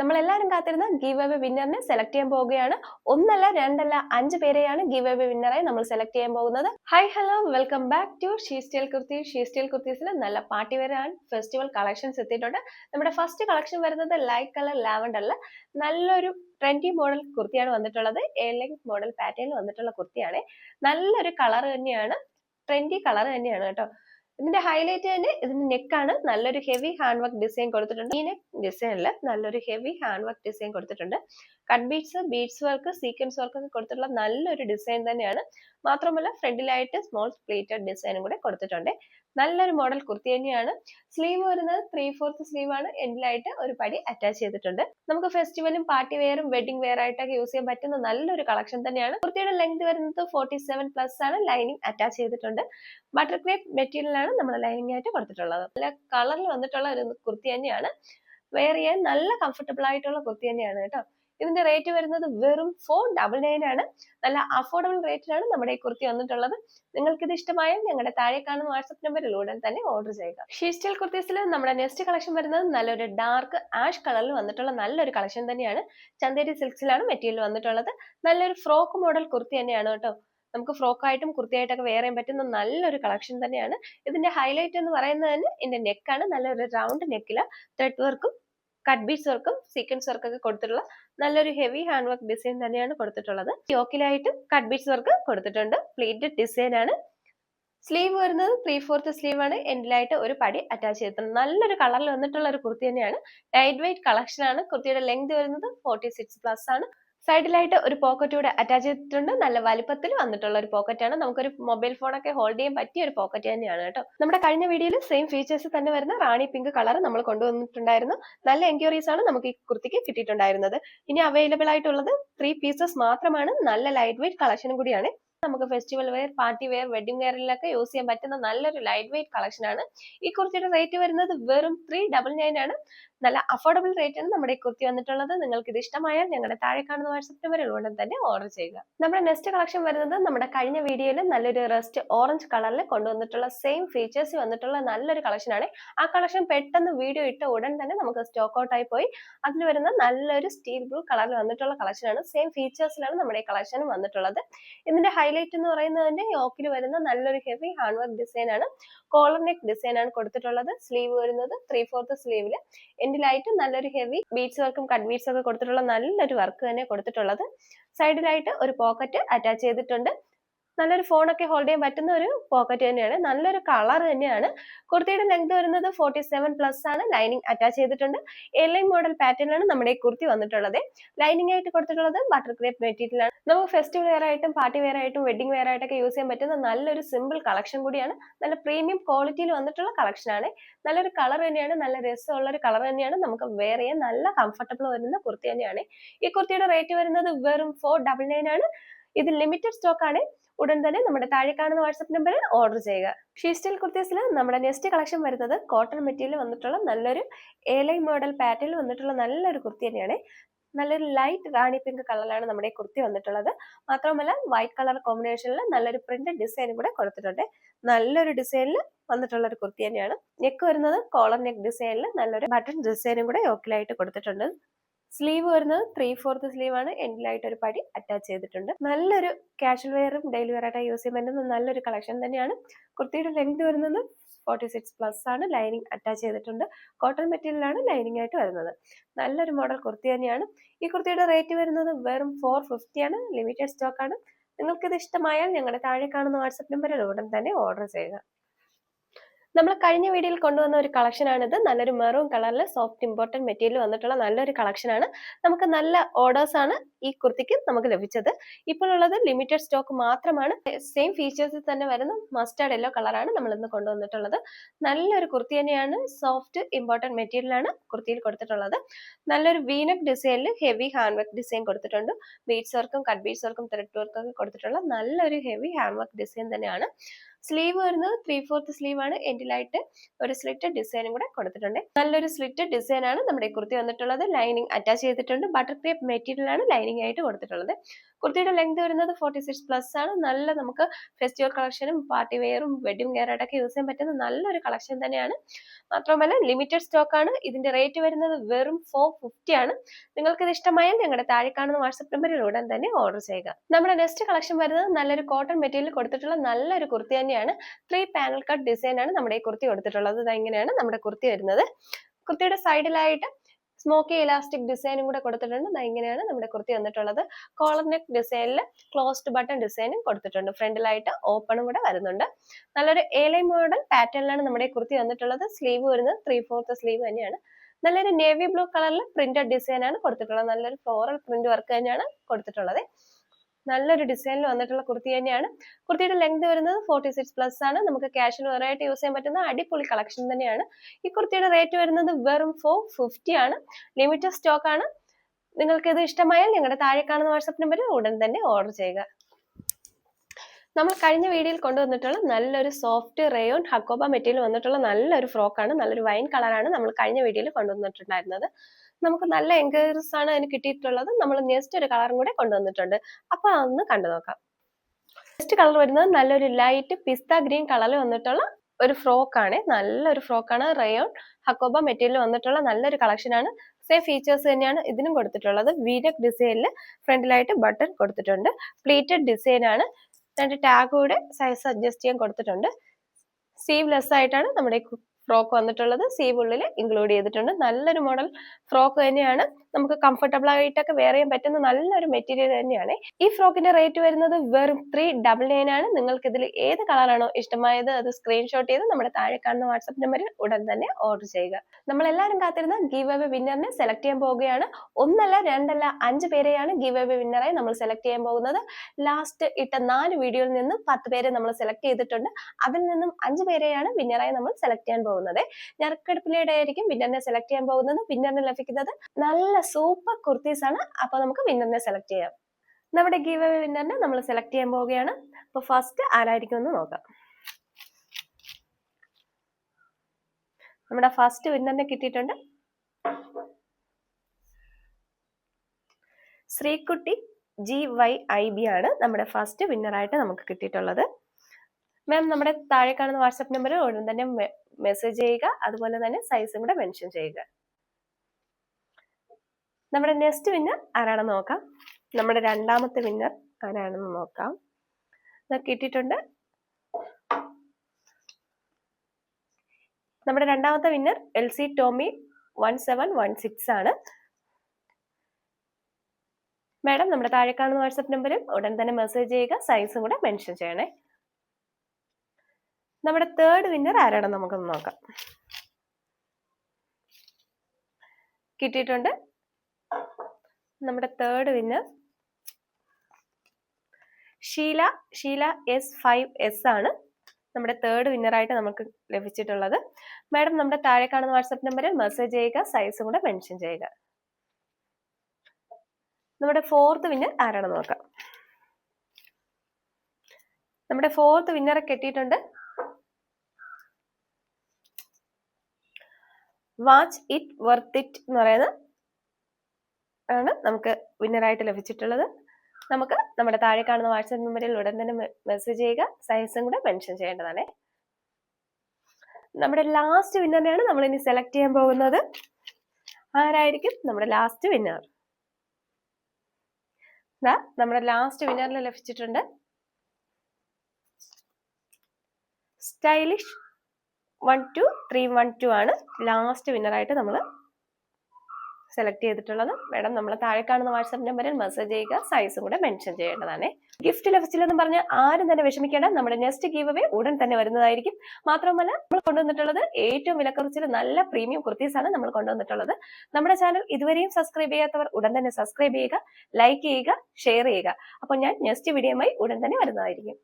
നമ്മളെല്ലാവരും കാത്തിരുന്ന give away വിന്നറിനെ select ചെയ്യാൻ പോവുകയാണ്. ഒന്നല്ല രണ്ടല്ല അഞ്ച് പേരെയാണ് ഗീവ് അവേ വിന്നറായി നമ്മൾ സെലക്ട് ചെയ്യാൻ പോകുന്നത്. Hi hello welcome back to She Style kurti She Style കുർത്തീസിൽ നല്ല പാർട്ടി വെയർ ഫെസ്റ്റിവൽ കളക്ഷൻസ് എത്തിയിട്ടുണ്ട്. നമ്മുടെ ഫസ്റ്റ് കളക്ഷൻ വരുന്നത് ലൈറ്റ് കളർ ലാവൻഡറിൽ നല്ലൊരു ട്രെൻഡി മോഡൽ കുർത്തിയാണ് വന്നിട്ടുള്ളത്. എ ലെങ്ത് മോഡൽ പാറ്റേണിൽ വന്നിട്ടുള്ള കുർത്തിയാണ് നല്ലൊരു കളർ തന്നെയാണ്. ട്രെൻഡി കളർ തന്നെയാണ് കേട്ടോ. ഇതിന്റെ ഹൈലൈറ്റ് തന്നെ ഇതിന്റെ നെക്കാണ് നല്ലൊരു ഹെവി ഹാൻഡ് വർക്ക് ഡിസൈൻ കൊടുത്തിട്ടുണ്ട്. ഈ നെക്ക് ഡിസൈനിൽ നല്ലൊരു ഹെവി ഹാൻഡ് വർക്ക് ഡിസൈൻ കൊടുത്തിട്ടുണ്ട്. Cut beads beads work sequence work ഒക്കെ കൊടുത്തിട്ടുള്ള നല്ലൊരു ഡിസൈൻ തന്നെയാണ്. മാത്രമല്ല ഫ്രണ്ടിലായിട്ട് സ്മോൾ പ്ലേറ്റഡ് ഡിസൈനും കൂടെ കൊടുത്തിട്ടുണ്ട്. നല്ലൊരു മോഡൽ കുർത്തി തന്നെയാണ്. സ്ലീവ് വരുന്നത് ത്രീ ഫോർത്ത് സ്ലീവ് ആണ്. എൻഡിലായിട്ട് ഒരു പടി അറ്റാച്ച് ചെയ്തിട്ടുണ്ട്. നമുക്ക് ഫെസ്റ്റിവലും പാർട്ടി വെയറും വെഡിങ് വെയർ ആയിട്ടൊക്കെ യൂസ് ചെയ്യാൻ പറ്റുന്ന നല്ലൊരു കളക്ഷൻ തന്നെയാണ്. കുർത്തിയുടെ ലെങ്ത് വരുന്നത് ഫോർട്ടി സെവൻ പ്ലസ് ആണ്. ലൈനിങ് അറ്റാച്ച് ചെയ്തിട്ടുണ്ട്. ബട്ടർ ക്രേപ്പ് മെറ്റീരിയലാണ് നമ്മൾ ലൈനിങ് ആയിട്ട് കൊടുത്തിട്ടുള്ളത്. നല്ല കളറിൽ വന്നിട്ടുള്ള ഒരു കുർത്തി തന്നെയാണ്. വെയർ ചെയ്യാൻ നല്ല കംഫർട്ടബിൾ ആയിട്ടുള്ള കുർത്തി തന്നെയാണ് കേട്ടോ. ഇതിന്റെ റേറ്റ് വരുന്നത് വെറും ഫോർ ഡബിൾ നയൻ ആണ്. നല്ല അഫോർഡബിൾ റേറ്റിലാണ് നമ്മുടെ ഈ കുർത്തി വന്നിട്ടുള്ളത്. നിങ്ങൾക്ക് ഇത് ഇഷ്ടമായാൽ ഞങ്ങളുടെ താഴെ കാണുന്ന വാട്സ്ആപ്പ് നമ്പറിൽ ഉടൻ തന്നെ ഓർഡർ ചെയ്യുക. ഷീസ്റ്റൽ കുർത്തീസിൽ നമ്മുടെ നെക്സ്റ്റ് കളക്ഷൻ വരുന്നത് നല്ലൊരു ഡാർക്ക് ആഷ് കളറിൽ വന്നിട്ടുള്ള നല്ലൊരു കളക്ഷൻ തന്നെയാണ്. ചന്തേരി സിൽക്സിലാണ് മെറ്റീരിയൽ വന്നിട്ടുള്ളത്. നല്ലൊരു ഫ്രോക്ക് മോഡൽ കുർത്തി തന്നെയാണ് കേട്ടോ. നമുക്ക് ഫ്രോക്കായിട്ടും കുർത്തിയായിട്ടൊക്കെ വേറെയും പറ്റുന്ന നല്ലൊരു കളക്ഷൻ തന്നെയാണ്. ഇതിന്റെ ഹൈലൈറ്റ് എന്ന് പറയുന്നത് തന്നെ ഇതിന്റെ നെക്കാണ് നല്ലൊരു റൗണ്ട് നെക്കിൽ ത്രെഡ് വർക്കും കട്ട് ബീഡ്സ് വർക്കും സീക്വൻസ് വർക്കും ഒക്കെ കൊടുത്തിട്ടുള്ള നല്ലൊരു ഹെവി ഹാൻഡ് വർക്ക് ഡിസൈൻ തന്നെയാണ് കൊടുത്തിട്ടുള്ളത്. യോക്കിലായിട്ട് കട്ട് ബീഡ്സ് വർക്ക് കൊടുത്തിട്ടുണ്ട്. പ്ലേറ്റഡ് ഡിസൈൻ ആണ്. സ്ലീവ് വരുന്നത് ത്രീ ഫോർത്ത് സ്ലീവ് ആണ്. എൻഡിലായിട്ട് ഒരു പടി അറ്റാച്ച് ചെയ്തിട്ടുണ്ട്. നല്ലൊരു കളറിൽ വന്നിട്ടുള്ള ഒരു കുർത്തി തന്നെയാണ്. ലൈറ്റ് വെയിറ്റ് കളക്ഷൻ ആണ്. കുർത്തിയുടെ ലെങ്ത് വരുന്നത് ഫോർട്ടി സിക്സ് പ്ലസ് ആണ്. സൈഡിലായിട്ട് ഒരു പോക്കറ്റ് കൂടെ അറ്റാച്ച് ചെയ്തിട്ടുണ്ട്. നല്ല വലുപ്പത്തിൽ വന്നിട്ടുള്ള ഒരു പോക്കറ്റാണ് നമുക്കൊരു മൊബൈൽ ഫോണൊക്കെ ഹോൾഡ് ചെയ്യാൻ പറ്റിയ ഒരു പോക്കറ്റ് തന്നെയാണ് കേട്ടോ. നമ്മുടെ കഴിഞ്ഞ വീഡിയോയിൽ സെയിം ഫീച്ചേഴ്സ് തന്നെ വരുന്ന റാണി പിങ്ക് കളർ നമ്മൾ കൊണ്ടുവന്നിട്ടുണ്ടായിരുന്നു. നല്ല എൻക്വയറീസ് ആണ് നമുക്ക് ഈ കുർത്തിക്ക് കിട്ടിയിട്ടുണ്ടായിരുന്നത്. ഇനി അവൈലബിൾ ആയിട്ടുള്ളത് ത്രീ പീസസ് മാത്രമാണ്. നല്ല ലൈറ്റ് വെയിറ്റ് കളക്ഷനും കൂടിയാണ്. നമുക്ക് festival wear party wear wedding വെയറിലൊക്കെ use ചെയ്യാൻ പറ്റുന്ന നല്ലൊരു ലൈറ്റ് വെയിറ്റ് കളക്ഷൻ ആണ്. ഈ കുർത്തിയുടെ റേറ്റ് വരുന്നത് വെറും ത്രീ ഡബിൾ നയൻ ആണ്. നല്ല അഫോർഡബിൾ റേറ്റ് ആണ് നമ്മുടെ കുർത്തി വന്നിട്ടുള്ളത്. നിങ്ങൾക്ക് ഇത് ഇഷ്ടമായാൽ ഞങ്ങളുടെ താഴെ കാണുന്ന വാട്സപ്പ് നമ്പറിൽ ഉടൻ തന്നെ ഓർഡർ ചെയ്യുക. നമ്മുടെ നെക്സ്റ്റ് കളക്ഷൻ വരുന്നത് നമ്മുടെ കഴിഞ്ഞ വീഡിയോയിൽ നല്ലൊരു റെസ്റ്റ് ഓറഞ്ച് കളറിൽ കൊണ്ടുവന്നിട്ടുള്ള സെയിം ഫീച്ചേഴ്സ് വന്നിട്ടുള്ള നല്ലൊരു കളക്ഷൻ ആണ്. ആ കളക്ഷൻ പെട്ടെന്ന് വീഡിയോ ഇട്ട ഉടൻ തന്നെ നമുക്ക് സ്റ്റോക്ക് ഔട്ട് ആയി പോയി. അതിൽ വരുന്ന നല്ലൊരു സ്റ്റീൽ ബ്ലൂ കളറിൽ വന്നിട്ടുള്ള കളക്ഷൻ ആണ്. സെയിം ഫീച്ചേഴ്സിലാണ് നമ്മുടെ ഈ കളക്ഷൻ വന്നിട്ടുള്ളത്. ഇതിന്റെ ഹൈലൈറ്റ് എന്ന് പറയുന്നതിന്റെ യോക്കിൽ വരുന്ന നല്ലൊരു ഹെവി ഹാൻഡ് വർക്ക് ഡിസൈൻ ആണ്. കോളർ നെക്ക് ഡിസൈൻ ആണ് കൊടുത്തിട്ടുള്ളത്. സ്ലീവ് വരുന്നത് ത്രീ ഫോർത്ത് സ്ലീവിൽ എൻഡിലായിട്ട് നല്ലൊരു ഹെവി ബീഡ്സ് വർക്കും കട്ട് ബീഡ്സ് ഒക്കെ കൊടുത്തിട്ടുള്ള നല്ലൊരു വർക്ക് തന്നെ കൊടുത്തിട്ടുള്ളത്. സൈഡിലായിട്ട് ഒരു പോക്കറ്റ് അറ്റാച്ച് ചെയ്തിട്ടുണ്ട്. നല്ലൊരു ഫോണൊക്കെ ഹോൾഡ് ചെയ്യാൻ പറ്റുന്ന ഒരു പോക്കറ്റ് തന്നെയാണ്. നല്ലൊരു കളർ തന്നെയാണ്. കുർത്തിയുടെ ലെങ്ത് വരുന്നത് ഫോർട്ടി സെവൻ പ്ലസ് ആണ്. ലൈനിങ് അറ്റാച്ച് ചെയ്തിട്ടുണ്ട്. എയർലൈൻ മോഡൽ പാറ്റേണിലാണ് നമ്മുടെ ഈ കുർത്തി വന്നിട്ടുള്ളത്. ലൈനിങ് ആയിട്ട് കൊടുത്തിട്ടുള്ളത് ബട്ടർ ക്രേപ്പ് മെറ്റീരിയലാണ് നമുക്ക് ഫെസ്റ്റിവൽ വെയർ ആയിട്ടും പാർട്ടി വെയർ ആയിട്ടും വെഡിങ് വെയർ ആയിട്ടൊക്കെ യൂസ് ചെയ്യാൻ പറ്റുന്ന നല്ലൊരു സിമ്പിൾ കളക്ഷൻ കൂടിയാണ്. നല്ല പ്രീമിയം ക്വാളിറ്റിയിൽ വന്നിട്ടുള്ള കളക്ഷൻ ആണ്. നല്ലൊരു കളർ തന്നെയാണ്. നല്ല രസമുള്ള ഒരു കളർ തന്നെയാണ്. നമുക്ക് വെയർ ചെയ്യാൻ നല്ല കംഫർട്ടബിൾ വരുന്ന കുർത്തി തന്നെയാണ്. ഈ കുർത്തിയുടെ റേറ്റ് വരുന്നത് വെറും ഫോർ ഡബിൾ നയൻ ആണ്. ഇത് ലിമിറ്റഡ് സ്റ്റോക്ക് ആണ്. ഉടൻ തന്നെ നമ്മുടെ താഴെ കാണുന്ന വാട്സപ്പ് നമ്പറിൽ ഓർഡർ ചെയ്യുക. ഷീസ്റ്റൈൽ കുർത്തീസിൽ നമ്മുടെ നെക്സ്റ്റ് കളക്ഷൻ വരുന്നത് കോട്ടൺ മെറ്റീരിയൽ വന്നിട്ടുള്ള നല്ലൊരു ഏലൈ മോഡൽ പാറ്റേണിൽ വന്നിട്ടുള്ള നല്ലൊരു കുർത്തി തന്നെയാണ്. നല്ലൊരു ലൈറ്റ് റാണി പിങ്ക് കളറിലാണ് നമ്മുടെ കുർത്തി വന്നിട്ടുള്ളത്. മാത്രമല്ല വൈറ്റ് കളർ കോമ്പിനേഷനിൽ നല്ലൊരു പ്രിന്റഡ് ഡിസൈനും കൂടെ കൊടുത്തിട്ടുണ്ട്. നല്ലൊരു ഡിസൈനിൽ വന്നിട്ടുള്ള ഒരു കുർത്തി തന്നെയാണ്. നെക്ക് വരുന്നത് കോളർ നെക്ക് ഡിസൈനിൽ നല്ലൊരു ബട്ടൺ ഡിസൈനും കൂടെ യോക്കിലായിട്ട് കൊടുത്തിട്ടുണ്ട്. സ്ലീവ് വരുന്നത് ത്രീ ഫോർത്ത് സ്ലീവ് ആണ്. എൻഡിലായിട്ട് ഒരു പടി അറ്റാച്ച് ചെയ്തിട്ടുണ്ട്. നല്ലൊരു കാഷ്വൽ വെയറും ഡെയിലി വെയർ ആയിട്ട് യൂസ് ചെയ്യാൻ പറ്റുന്ന നല്ലൊരു കളക്ഷൻ തന്നെയാണ്. കുർത്തിയുടെ ലെങ്ത് വരുന്നത് ഫോർട്ടി സിക്സ് പ്ലസ് ആണ്. ലൈനിങ് അറ്റാച്ച് ചെയ്തിട്ടുണ്ട്. കോട്ടൺ മെറ്റീരിയലാണ് ലൈനിങ് ആയിട്ട് വരുന്നത്. നല്ലൊരു മോഡൽ കുർത്തി തന്നെയാണ്. ഈ കുർത്തിയുടെ റേറ്റ് വരുന്നത് വെറും ഫോർ ഫിഫ്റ്റി ആണ്. ലിമിറ്റഡ് സ്റ്റോക്ക് ആണ്. നിങ്ങൾക്ക് ഇത് ഇഷ്ടമായാൽ ഞങ്ങളുടെ താഴെ കാണുന്ന വാട്സപ്പ് നമ്പറിൽ ഉടൻ തന്നെ ഓർഡർ ചെയ്യുക. നമ്മൾ കഴിഞ്ഞ വീഡിയോയിൽ കൊണ്ടുവന്ന ഒരു കളക്ഷൻ ആണിത്. നല്ലൊരു മെറൂൺ കളറിൽ സോഫ്റ്റ് ഇമ്പോർട്ടന്റ് മെറ്റീരിയൽ വന്നിട്ടുള്ള നല്ലൊരു കളക്ഷൻ ആണ്. നമുക്ക് നല്ല ഓർഡേഴ്സ് ആണ് ഈ കുർത്തിക്ക് നമുക്ക് ലഭിച്ചത്. ഇപ്പോൾ ഉള്ളത് ലിമിറ്റഡ് സ്റ്റോക്ക് മാത്രമാണ്. സെയിം ഫീച്ചേഴ്സിൽ തന്നെ വരുന്ന മസ്റ്റാർഡ് യെല്ലോ കളറാണ് നമ്മൾ ഇന്ന് കൊണ്ടുവന്നിട്ടുള്ളത്. നല്ലൊരു കുർത്തി തന്നെയാണ്. സോഫ്റ്റ് ഇമ്പോർട്ടന്റ് മെറ്റീരിയലാണ് കുർത്തിയിൽ കൊടുത്തിട്ടുള്ളത്. നല്ലൊരു വീനക് ഡിസൈനിൽ ഹെവി ഹാൻഡ് വർക്ക് ഡിസൈൻ കൊടുത്തിട്ടുണ്ട്. ബീഡ്സ് വർക്കും കട്ട് ബീഡ്സ് വർക്കും ത്രെഡ് വർക്കും ഒക്കെ കൊടുത്തിട്ടുള്ള നല്ലൊരു ഹെവി ഹാൻഡ് വർക്ക് ഡിസൈൻ തന്നെയാണ്. സ്ലീവ് വരുന്നത് ത്രീ ഫോർത്ത് സ്ലീവ് ആണ്. എൻഡിലായിട്ട് ഒരു സ്ലിറ്റ് ഡിസൈനും കൂടെ കൊടുത്തിട്ടുണ്ട്. നല്ലൊരു സ്ലിറ്റ് ഡിസൈൻ ആണ് നമ്മുടെ കുർത്തി വന്നിട്ടുള്ളത്. ലൈനിങ് അറ്റാച്ച് ചെയ്തിട്ടുണ്ട്. ബട്ടർ ക്രേപ്പ് മെറ്റീരിയൽ ആണ് ലൈനിങ് ആയിട്ട് കൊടുത്തിട്ടുള്ളത്. കുർത്തിയുടെ ലെങ്ത് വരുന്നത് ഫോർട്ടി സിക്സ് പ്ലസ് ആണ്. നല്ല നമുക്ക് ഫെസ്റ്റിവൽ കളക്ഷനും പാർട്ടി വെയറും വെഡിങ് വെയർ യൂസ് ചെയ്യാൻ പറ്റുന്ന നല്ലൊരു കളക്ഷൻ തന്നെയാണ്. മാത്രമല്ല ലിമിറ്റഡ് സ്റ്റോക്ക് ആണ്. ഇതിന്റെ റേറ്റ് വരുന്നത് വെറും ഫോർ ഫിഫ്റ്റി ആണ്. നിങ്ങൾക്ക് ഇത് ഇഷ്ടമായാൽ ഞങ്ങളുടെ താഴെ കാണുന്ന വാട്സപ്പ് നമ്പറിൽ ഉടൻ തന്നെ ഓർഡർ ചെയ്യുക. നമ്മുടെ നെക്സ്റ്റ് കളക്ഷൻ വരുന്നത് നല്ലൊരു കോട്ടൺ മെറ്റീരിയൽ കൊടുത്തിട്ടുള്ള നല്ലൊരു കുർത്തി തന്നെയാണ്. ത്രീ പാനൽ കട്ട് ഡിസൈൻ ആണ് നമ്മുടെ ഈ കുർത്തി കൊടുത്തിട്ടുള്ളത്. ഇത് ഇങ്ങനെയാണ് നമ്മുടെ കുർത്തി വരുന്നത്. കുർത്തിയുടെ സൈഡിലായിട്ട് സ്മോക്കി ഇലാസ്റ്റിക് ഡിസൈനും കൂടെ കൊടുത്തിട്ടുണ്ട്. ഇങ്ങനെയാണ് നമ്മുടെ കുർത്തി വന്നിട്ടുള്ളത്. കോളർ നെക്ക് ഡിസൈനിൽ ക്ലോസ്ഡ് ബട്ടൺ ഡിസൈനും കൊടുത്തിട്ടുണ്ട്. ഫ്രണ്ടിലായിട്ട് ഓപ്പണും കൂടെ വരുന്നുണ്ട്. നല്ലൊരു ഏലൈ മോഡൽ പാറ്റേണിലാണ് നമ്മുടെ കുർത്തി വന്നിട്ടുള്ളത്. സ്ലീവ് വരുന്നത് ത്രീ ഫോർത്ത് സ്ലീവ് തന്നെയാണ്. നല്ലൊരു നേവി ബ്ലൂ കളറിൽ പ്രിന്റഡ് ഡിസൈൻ ആണ് കൊടുത്തിട്ടുള്ളത്. നല്ലൊരു ഫ്ലോറൽ പ്രിന്റ് വർക്ക് തന്നെയാണ് കൊടുത്തിട്ടുള്ളത്. നല്ലൊരു ഡിസൈനിൽ വന്നിട്ടുള്ള കുർത്തി തന്നെയാണ്. കുർത്തിയുടെ ലെങ്ത് വരുന്നത് ഫോർട്ടി സിക്സ് പ്ലസ് ആണ്. നമുക്ക് ക്യാഷിൽ വെറൈറ്റി യൂസ് ചെയ്യാൻ പറ്റുന്ന അടിപൊളി കളക്ഷൻ തന്നെയാണ്. ഈ കുർത്തിയുടെ റേറ്റ് വരുന്നത് വെറും ഫോർ ഫിഫ്റ്റി ആണ്. ലിമിറ്റഡ് സ്റ്റോക്ക് ആണ്. നിങ്ങൾക്ക് ഇത് ഇഷ്ടമായാൽ നിങ്ങളുടെ താഴെ കാണുന്ന വാട്സപ്പ് നമ്പറിൽ ഉടൻ തന്നെ ഓർഡർ ചെയ്യുക. നമ്മൾ കഴിഞ്ഞ വീഡിയോയിൽ കൊണ്ടുവന്നിട്ടുള്ള നല്ലൊരു സോഫ്റ്റ് റേയോൺ ഹക്കോബ മെറ്റീരിയൽ വന്നിട്ടുള്ള നല്ലൊരു ഫ്രോക്കാണ് നല്ലൊരു വൈൻ കളറാണ് നമ്മൾ കഴിഞ്ഞ വീഡിയോയിൽ കൊണ്ടുവന്നിട്ടുണ്ടായിരുന്നത്. നമുക്ക് നല്ല എൻക്വയറീസ് ആണ് അതിന് കിട്ടിയിട്ടുള്ളത്. നമ്മൾ നെക്സ്റ്റ് ഒരു കളറും കൂടെ കൊണ്ടുവന്നിട്ടുണ്ട്. അപ്പൊ അതൊന്ന് കണ്ടു നോക്കാം. നെക്സ്റ്റ് കളർ വരുന്നത് നല്ലൊരു ലൈറ്റ് പിസ്ത ഗ്രീൻ കളറിൽ വന്നിട്ടുള്ള ഒരു ഫ്രോക്കാണ് നല്ലൊരു ഫ്രോക്കാണ് റയോൺ ഹക്കോബ മെറ്റീരിയൽ വന്നിട്ടുള്ള നല്ലൊരു കളക്ഷനാണ് സെയിം ഫീച്ചേഴ്സ് തന്നെയാണ് ഇതിനും കൊടുത്തിട്ടുള്ളത്. വീരക് ഡിസൈനിൽ ഫ്രണ്ടിലായിട്ട് ബട്ടൺ കൊടുത്തിട്ടുണ്ട്. പ്ലീറ്റഡ് ഡിസൈൻ ആണ്. രണ്ട് ടാഗ് കൂടെ സൈസ് അഡ്ജസ്റ്റ് ചെയ്യാൻ കൊടുത്തിട്ടുണ്ട്. സീവ്ലെസ് ആയിട്ടാണ് നമ്മുടെ ഫ്രോക്ക് വന്നിട്ടുള്ളത് സീവ് ഉള്ളിൽ ഇൻക്ലൂഡ് ചെയ്തിട്ടുണ്ട്. നല്ലൊരു മോഡൽ ഫ്രോക്ക് തന്നെയാണ്. നമുക്ക് കംഫർട്ടബിൾ ആയിട്ടൊക്കെ വേറെ പറ്റുന്ന നല്ലൊരു മെറ്റീരിയൽ തന്നെയാണ്. ഈ ഫ്രോക്കിന്റെ റേറ്റ് വരുന്നത് വെറും ത്രീ ഡബിൾ നയൻ ആണ്. നിങ്ങൾക്ക് ഇതിൽ ഏത് കളറാണോ ഇഷ്ടമായത് അത് സ്ക്രീൻഷോട്ട് ചെയ്ത് നമ്മുടെ താഴെ കാണുന്ന വാട്സ്ആപ്പ് നമ്പറിൽ ഉടൻ തന്നെ ഓർഡർ ചെയ്യുക. നമ്മൾ എല്ലാവരും കാത്തിരുന്ന ഗീവ് അവേ വിന്നറിനെ സെലക്ട് ചെയ്യാൻ പോവുകയാണ്. ഒന്നല്ല രണ്ടല്ല അഞ്ച് പേരെയാണ് ഗീവ് അവേ വിന്നറായി നമ്മൾ സെലക്ട് ചെയ്യാൻ പോകുന്നത്. ലാസ്റ്റ് ഇട്ട നാല് വീഡിയോയിൽ നിന്നും പത്ത് പേരെ നമ്മൾ സെലക്ട് ചെയ്തിട്ടുണ്ട്. അതിൽ നിന്നും അഞ്ച് പേരെയാണ് വിന്നറായി നമ്മൾ സെലക്ട് ചെയ്യാൻ പോകുന്നത്. ഞെറുക്കെടുപ്പിലൂടെ ആയിരിക്കും വിന്നറിനെ സെലക്ട് ചെയ്യാൻ പോകുന്നത്. വിന്നറിന് ലഭിക്കുന്നത് നല്ല സൂപ്പർ കുർത്തീസ് ആണ്. അപ്പൊ നമുക്ക് വിന്നറിനെ സെലക്ട് ചെയ്യാം. നമ്മുടെ ഗീവ് വിന്നറിനെ നമ്മൾ സെലക്ട് ചെയ്യാൻ പോവുകയാണ്. അപ്പൊ ഫസ്റ്റ് ആരായിരിക്കും എന്ന് നോക്കാം. നമ്മുടെ ഫസ്റ്റ് വിന്നറിനെ കിട്ടിയിട്ടുണ്ട്. Sreekutty G Y I B ആണ് നമ്മുടെ ഫസ്റ്റ് വിന്നറായിട്ട് നമുക്ക് കിട്ടിയിട്ടുള്ളത്. മാം നമ്മുടെ താഴെ കാണുന്ന വാട്സപ്പ് നമ്പർ ഉടൻ തന്നെ മെസ്സേജ് ചെയ്യുക. അതുപോലെ തന്നെ സൈസും കൂടെ മെൻഷൻ ചെയ്യുക. നമ്മുടെ നെക്സ്റ്റ് വിന്നർ ആരാണെന്ന് നോക്കാം. നമ്മുടെ രണ്ടാമത്തെ വിന്നർ ആരാണെന്ന് നോക്കാം. കിട്ടിയിട്ടുണ്ട്. നമ്മുടെ രണ്ടാമത്തെ winner L C Tommy one seven one six ആണ്. മാഡം നമ്മുടെ താഴെ കാണുന്ന വാട്സപ്പ് നമ്പറിൽ ഉടൻ തന്നെ മെസ്സേജ് ചെയ്യുക. സൈസും കൂടെ മെൻഷൻ ചെയ്യണേ. നമ്മുടെ തേർഡ് വിന്നർ ആരാണ് നമുക്കൊന്ന് നോക്കാം. കിട്ടിയിട്ടുണ്ട്. നമ്മുടെ third winner Sheela Sheela S five S ആണ്. നമ്മുടെ തേർഡ് വിന്നറായിട്ട് നമുക്ക് ലഭിച്ചിട്ടുള്ളത്. മാഡം നമ്മുടെ താഴെ കാണുന്ന വാട്സപ്പ് നമ്പറിൽ മെസ്സേജ് ചെയ്യുക സൈസും കൂടെ മെൻഷൻ ചെയ്യുക. നമ്മുടെ ഫോർത്ത് വിന്നർ ആരാണെന്ന് നോക്കാം. നമ്മുടെ ഫോർത്ത് വിന്നറെ കിട്ടിയിട്ടുണ്ട് വാച്ച് ഇറ്റ് വർത്ത് ഇറ്റ് എന്ന് പറയുന്ന ആണ് നമുക്ക് വിന്നറായിട്ട് ലഭിച്ചിട്ടുള്ളത്. നമുക്ക് നമ്മുടെ താഴെ കാണുന്ന വാട്സാപ്പ് നമ്പറിൽ ഉടൻ തന്നെ മെസ്സേജ് ചെയ്യുക. സൈസും കൂടെ മെൻഷൻ ചെയ്യേണ്ടതാണ്. നമ്മുടെ ലാസ്റ്റ് വിന്നറിനെയാണ് നമ്മൾ ഇനി സെലക്ട് ചെയ്യാൻ പോകുന്നത്. ആരായിരിക്കും നമ്മുടെ ലാസ്റ്റ് വിന്നർ നമ്മുടെ ലാസ്റ്റ് വിന്നറിൽ ലഭിച്ചിട്ടുണ്ട്. Stylish one two three one two ആണ് ലാസ്റ്റ് വിന്നറായിട്ട് നമ്മൾ സെലക്ട് ചെയ്തിട്ടുള്ളത്. മാഡം നമ്മൾ താഴെ കാണുന്ന വാട്സാപ്പ് നമ്പറിൽ മെസ്സേജ് ചെയ്യുക സൈസും കൂടെ മെൻഷൻ ചെയ്യേണ്ടതാണ്. ഗിഫ്റ്റ് ലഭിച്ചില്ലെന്ന് പറഞ്ഞ് ആരും തന്നെ വിഷമിക്കേണ്ട നമ്മുടെ നെക്സ്റ്റ് ഗീവ് അവേ ഉടൻ തന്നെ വരുന്നതായിരിക്കും. മാത്രമല്ല നമ്മൾ കൊണ്ടുവന്നിട്ടുള്ളത് ഏറ്റവും വിലക്കുറച്ചിൽ നല്ല പ്രീമിയം കുർത്തീസ് ആണ് നമ്മൾ കൊണ്ടുവന്നിട്ടുള്ളത്. നമ്മുടെ ചാനൽ ഇതുവരെയും സബ്സ്ക്രൈബ് ചെയ്യാത്തവർ ഉടൻ തന്നെ സബ്സ്ക്രൈബ് ചെയ്യുക ലൈക്ക് ചെയ്യുക ഷെയർ ചെയ്യുക. അപ്പോൾ ഞാൻ നെക്സ്റ്റ് വീഡിയോയുമായി ഉടൻ തന്നെ വരുന്നതായിരിക്കും.